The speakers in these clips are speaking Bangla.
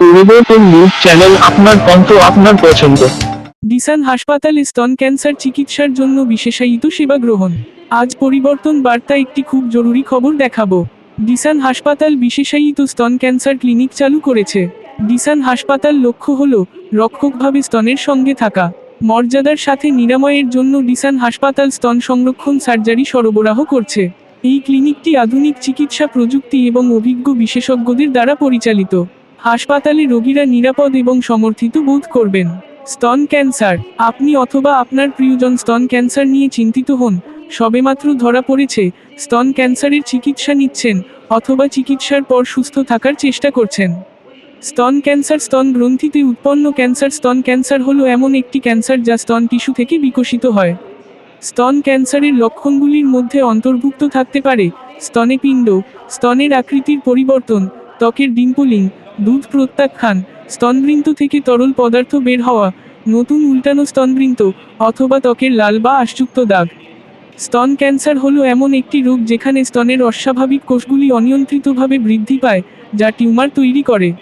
পরিবর্তন হাসপাতালে স্তন ক্যান্সার চিকিৎসার জন্য বিশেষায়িত সেবা গ্রহণ। আজ পরিবর্তন বার্তা একটি খুব জরুরি খবর দেখাবো। হাসপাতাল বিশেষায়িত স্তন ক্যান্সার ক্লিনিক চালু করেছে। হাসপাতাল লক্ষ্য হল রক্ষকভাবে স্তনের সঙ্গে থাকা। মর্যাদার সাথে নিরাময়ের জন্য ডিসান হাসপাতাল স্তন সংরক্ষণ সার্জারি সরবরাহ করছে। এই ক্লিনিকটি আধুনিক চিকিৎসা প্রযুক্তি এবং অভিজ্ঞ বিশেষজ্ঞদের দ্বারা পরিচালিত। হাসপাতালে রোগীরা নিরাপদ এবং সমর্থিত বোধ করবেন। স্তন ক্যান্সার। আপনি অথবা আপনার প্রিয়জন স্তন ক্যান্সার নিয়ে চিন্তিত হন। সবেমাত্র ধরা পড়েছে, স্তন ক্যান্সারের চিকিৎসা নিচ্ছেন অথবা চিকিৎসার পর সুস্থ থাকার চেষ্টা করছেন। স্তন ক্যান্সার স্তন গ্রন্থিতে উৎপন্ন ক্যান্সার স্তন ক্যান্সার হলো এমন একটি ক্যান্সার যা স্তন টিস্যু থেকে বিকশিত হয়। স্তন ক্যান্সারের লক্ষণগুলির মধ্যে অন্তর্ভুক্ত থাকতে পারে, স্তনে পিণ্ড, স্তনের আকৃতির পরিবর্তন, ত্বকের ডিম্পলিং দুধ প্রত্যাখ্যান, স্তনবৃন্ত থেকে তরল পদার্থ বের হওয়া, নতুন উল্টানো স্তনবৃন্ত অথবা ত্বকের লাল বা আশযুক্ত দাগ। স্তন ক্যান্সার হলো এমন একটি রোগ যেখানে স্তনের অস্বাভাবিক কোষগুলি অনিয়ন্ত্রিতভাবে বৃদ্ধি পায়, যা টিউমার তৈরি করে।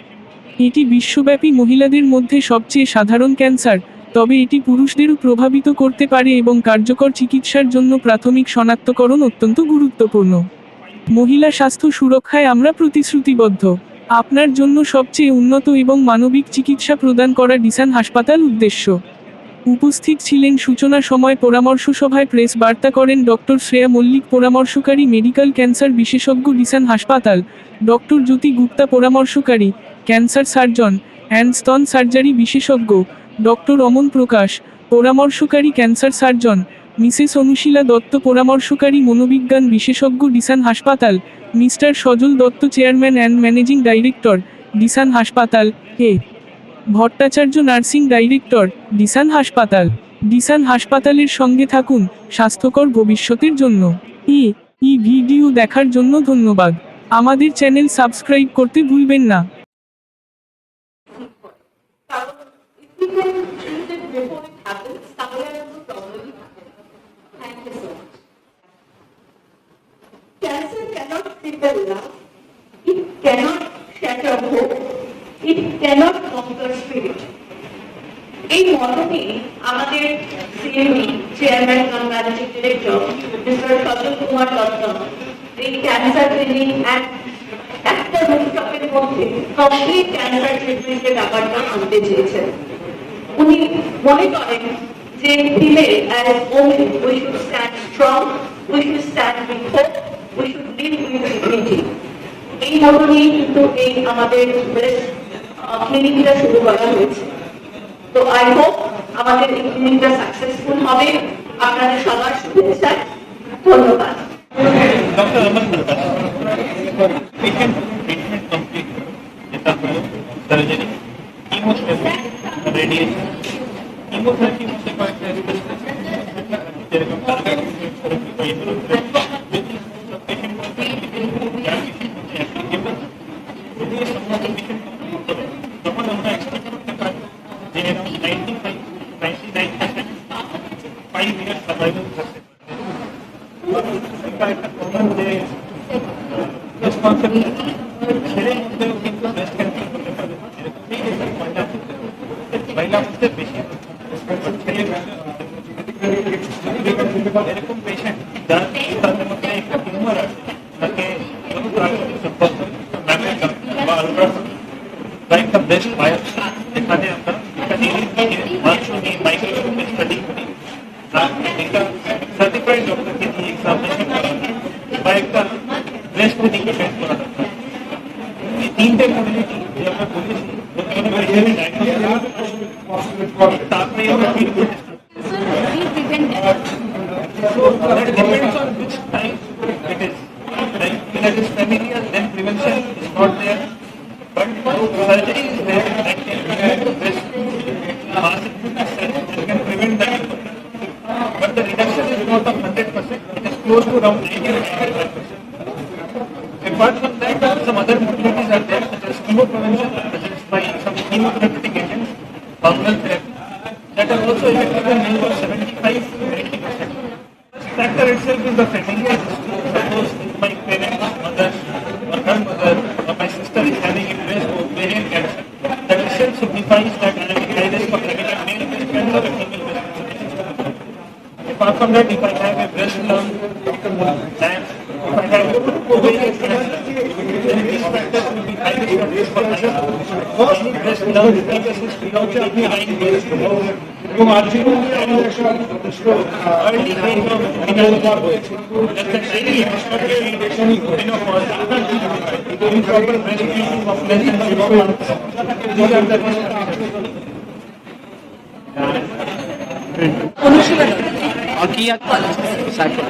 এটি বিশ্বব্যাপী মহিলাদের মধ্যে সবচেয়ে সাধারণ ক্যান্সার, তবে এটি পুরুষদেরও প্রভাবিত করতে পারে এবং কার্যকর চিকিৎসার জন্য প্রাথমিক শনাক্তকরণ অত্যন্ত গুরুত্বপূর্ণ। মহিলা স্বাস্থ্য সুরক্ষায় আমরা প্রতিশ্রুতিবদ্ধ। আপনার জন্য সবচেয়ে উন্নত এবং মানবিক চিকিৎসা প্রদান করা ডিসান হাসপাতাল উদ্দেশ্য। উপস্থিত ছিলেন সূচনা সময় পরামর্শ সভায় প্রেস বার্তা করেন ডক্টর শ্রেয়া মল্লিক, পরামর্শকারী মেডিকেল ক্যান্সার বিশেষজ্ঞ ডিসান হাসপাতাল, ডক্টর জ্যোতি গুপ্তা, পরামর্শকারী ক্যান্সার সার্জন অ্যান্ড স্তন সার্জারি বিশেষজ্ঞ doctor Aman Prakash, পরামর্শকারী cancer surgeon Mrs Anushila Dutta, পরামর্শকারী মনোবিজ্ঞান বিশেষজ্ঞ ডিসান হাসপাতাল mister Sajal Dutta chairman and managing director Disan হাসপাতাল A Bhattacharya nursing director Disan হাসপাতাল। ডিসান হাসপাতালের সঙ্গে থাকুন, স্বাস্থ্যকর ভবিষ্যতের জন্য। ই ই ভিডিও দেখার জন্য ধন্যবাদ। আমাদের চ্যানেল সাবস্ক্রাইব করতে ভুলবেন না। এই আমাদের CME chairman cum managing director mister Sajal Kumar Dutta, এই ক্যান্সার অ্যান্ড একটা রুফটপের মধ্যে কমপ্লিট ক্যান্সার ট্রিটমেন্টের ব্যাপারটা আনতে চেয়েছেন। উনি মনে করেন যে দিলে as women we should stand strong we should stand with hope we should live with dignity এই মতো নিয়ে কিন্তু এই আমাদের ক্লিনিকটা শুরু করা হয়েছে। তো আই হোপ আমাদের এই সাকসেসফুল হবে আপনাদের সবার শুভেচ্ছা ধন্যবাদ ডক্টর কিমোথেরাপি রেডিয়েশন কিমোথেরাপি মধ্যে কয়েকটা যেরকম টার্গেট থেরাপি বা ইমিউনোথেরাপি যদি পেশেন্ট যার পেশেন্ট হচ্ছে অ্যাপ্লিকেবল যদি এর সম্বন্ধে পেশেন্ট কমপ্লিট করে তখন আমরা এক্সপেক্ট করতে পারি যে ninety five ninety nine percent five year survival থাকতে পারে একটা কমন যে রেসপন্সিবিলিটি ছেলের মধ্যেও কিন্তু ব্রেস্ট ক্যান্সার হতে পারে এরকম এই দেশের মহিলা মহিলা মধ্যে বেশি ছেলে এরকম পেশেন্ট যার তাদের মধ্যে একটা টিউমার আছে তাকে কোনো প্রাথমিক সম্পর্ক ম্যামেগ্রাম বা আলট্রাসাউন্ড বা একটা ব্রেস্ট বায়োপসি এখানে আমরা It depends on fungal therapy, that also effective in of 75 to 90%. Factor itself is the familial history. Suppose my parents, mother, or her mother, or my sister is having a breast or ovarian cancer, defines that anaemic high risk of negative male breast cancer or female breast cancer. Apart from that, if I have a breast lump if I have ovarian cancer, then high Any breast lump with a history of benign breast এবং আর্থিক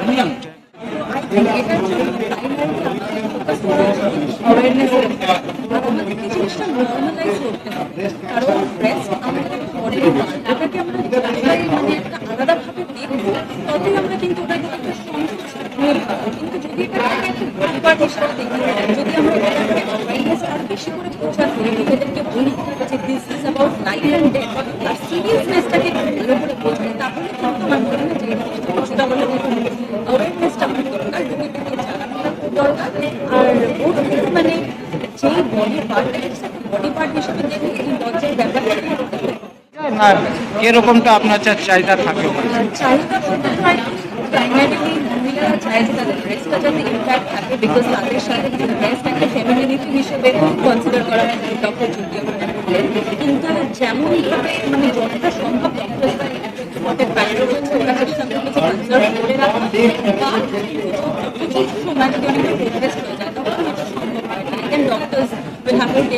early age কারণ আমরা কিন্তু যদি আমরা বেশি করে প্রচার করি নিজেদেরকে বলি যে দিস ইজ অ্যাবাউট লাইফ তাহলে কিন্তু আমার মনে হয় যে এটা কিছুটা হলে অ্যাওয়ারনেসটা আমার দরকার রোগীদেরকে জানানোটা খুব দরকার আর ওর থেকে মানে যেই না কিরকমটা আপনার চাহিদা থাকে? বিকজ তাদের সাথে ড্রেস একটা ফেমিনিটি হিসেবে কনসিডার করা যেমনভাবে মানে সম্ভব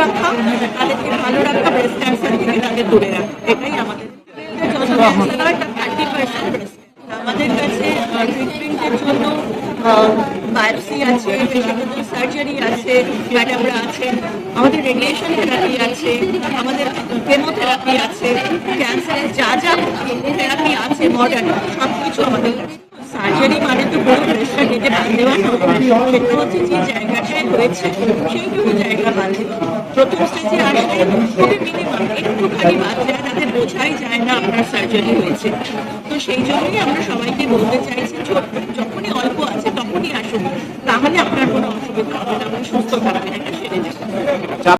রাখা তাদেরকে ভালো রাখা ব্রেস্ট ক্যান্সার থেকে তাদের দূরে রাখা, এটাই আমাদের। আমাদের কাছে জন্য বায়োপসি আছে সার্জারি আছে ম্যাডামরা আছেন আমাদের রেডিয়েশন থেরাপি আছে, আমাদের কেমোথেরাপি আছে ক্যান্সারের যা যা থেরাপি আছে মডার্ন সব কিছু। আমাদের সার্জারি মানে তো বড় প্রেশার নিতে বাদ দেওয়া। সেটা হচ্ছে যে জায়গাটায় হয়েছে সেইটুকু জায়গা বাদ দেওয়া। প্রথম স্টেজে আসলে খুবই মিনিমাম একটুখানি বাদ যাতে বোঝাই যায় না আপনার সার্জারি হয়েছে। তো সেই জন্যই আমরা সবাইকে বলতে চাইছি, যখনই অল্প আছে তখনই আসুন। তাহলে আপনার কোনো অসুবিধা হবে